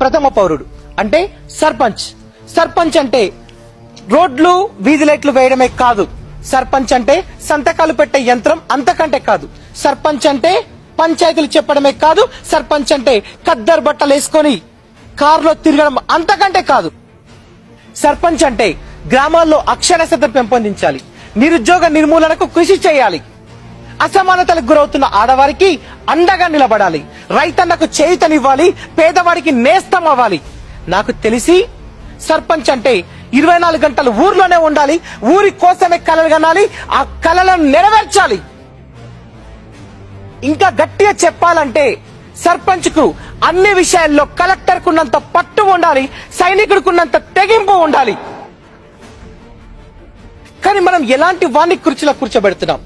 ప్రథమ పౌరుడు. అంటే సర్పంచ్. సర్పంచ్ అంటే రోడ్లు వీధి లైట్లు వేయడమే కాదు. సర్పంచ్ అంటే సంతకాలు పెట్టే యంత్రం అంతకంటే కాదు. సర్పంచ్ అంటే పంచాయతీలు చెప్పడమే కాదు. సర్పంచ్ అంటే కద్దరు బట్టలు వేసుకొని కారులో తిరగడం అంతకంటే కాదు. సర్పంచ్ అంటే గ్రామాల్లో అక్షరాస్యత పెంపొందించాలి. నిరుద్యోగ నిర్మూలనకు కృషి చేయాలి. అసమానతలకు గురవుతున్న ఆడవారికి అండగా నిలబడాలి. రైతన్నకు చేయుతనివ్వాలి. పేదవాడికి నేస్తం అవ్వాలి. నాకు తెలిసి సర్పంచ్ అంటే ఇరవై నాలుగు గంటలు ఊర్లోనే ఉండాలి. ఊరి కోసమే కలలు కనాలి. ఆ కలలను నెరవేర్చాలి. ఇంకా గట్టిగా చెప్పాలంటే సర్పంచ్కు అన్ని విషయాల్లో కలెక్టర్ కున్నంత పట్టు ఉండాలి. సైనికుడికున్నంత తెగింపు ఉండాలి. కానీ మనం ఎలాంటి వాణ్ణి కుర్చీలో కూర్చోబెడుతున్నాం?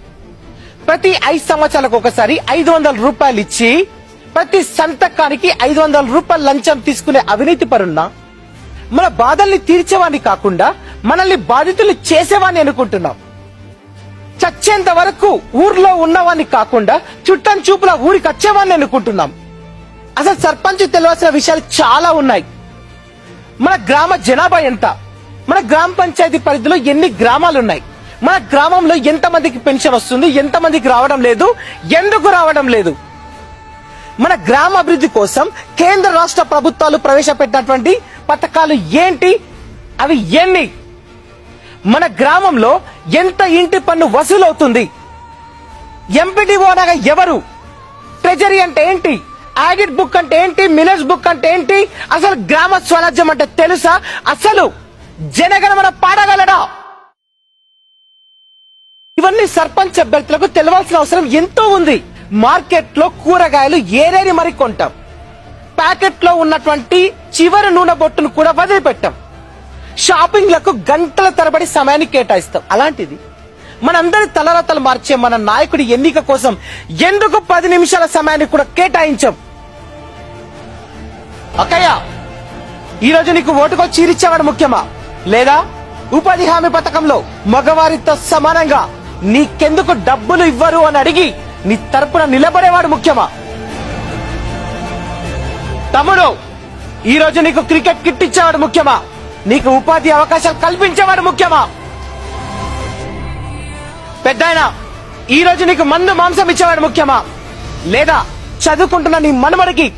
ప్రతి ఐదు సంవత్సరాలకు ఒకసారి ఐదు వందల రూపాయలు ఇచ్చి ప్రతి సంతకానికి ఐదు వందల రూపాయలు లంచం తీసుకునే అవినీతి పరున్నా మన బాధల్ని తీర్చేవాడిని కాకుండా మనల్ని బాధితులు చేసేవాడిని అనుకుంటున్నాం. చచ్చేంత వరకు ఊర్లో ఉన్నవాడిని కాకుండా చుట్టం చూపుల ఊరికి వచ్చేవాడిని అనుకుంటున్నాం. అసలు సర్పంచ్ తెలియాల్సిన విషయాలు చాలా ఉన్నాయి. మన గ్రామ జనాభా ఎంత? మన గ్రామ పంచాయతీ పరిధిలో ఎన్ని గ్రామాలు మన గ్రామంలో ఎంతమందికి పెన్షన్ వస్తుంది? ఎంతమందికి రావడం లేదు? ఎందుకు రావడం లేదు? మన గ్రామ అభివృద్ధి కోసం కేంద్ర రాష్ట్ర ప్రభుత్వాలు ప్రవేశపెట్టినటువంటి పథకాలు ఏంటి? అవి ఎన్ని? మన గ్రామంలో ఎంత ఇంటి పన్ను వసూలవుతుంది? ఎంపీడీఓ అనగా ఎవరు? ట్రెజరీ అంటే ఏంటి? ఆడిట్ బుక్ అంటే ఏంటి? మినర్స్ బుక్ అంటే ఏంటి? అసలు గ్రామ స్వరాజ్యం అంటే తెలుసా? అసలు జనగణమన పాడగలడా? ఇవన్నీ సర్పంచ్ అభ్యర్థులకు తెలవాల్సిన అవసరం ఎంతో ఉంది. మార్కెట్లో కూరగాయలు ఏరేని మరి కొంటాం. ప్యాకెట్లో ఉన్నటువంటి చివరి నూనె బొట్టును కూడా వదిలిపెట్టాం. షాపింగ్లకు గంటల తరబడి సమయాన్ని కేటాయిస్తాం. అలాంటిది మనందరి తలరాతలు మార్చే మన నాయకుడి ఎన్నిక కోసం ఎందుకు పది నిమిషాల సమయాన్ని కూడా కేటాయించాం? అక్కయ్య ఈ రోజు నీకు ఓటుకో చీరిచ్చేవాడు ముఖ్యమా? లేదా ఉపాధి హామీ పథకంలో మగవారితో సమానంగా నీకెందుకు డబ్బులు ఇవ్వరు అని అడిగి నీ తరపున నిలబడేవాడు ముఖ్యమా? తమ్ముడు ఈ రోజు నీకు క్రికెట్ కిట్ ఇచ్చేవాడు ముఖ్యమా? నీకు ఉపాధి అవకాశాలు కల్పించేవాడు ముఖ్యమా? పెద్దాయన ఈ రోజు నీకు మందు మాంసం ఇచ్చేవాడు ముఖ్యమా? లేదా చదువుకుంటున్న నీ మనుమడికి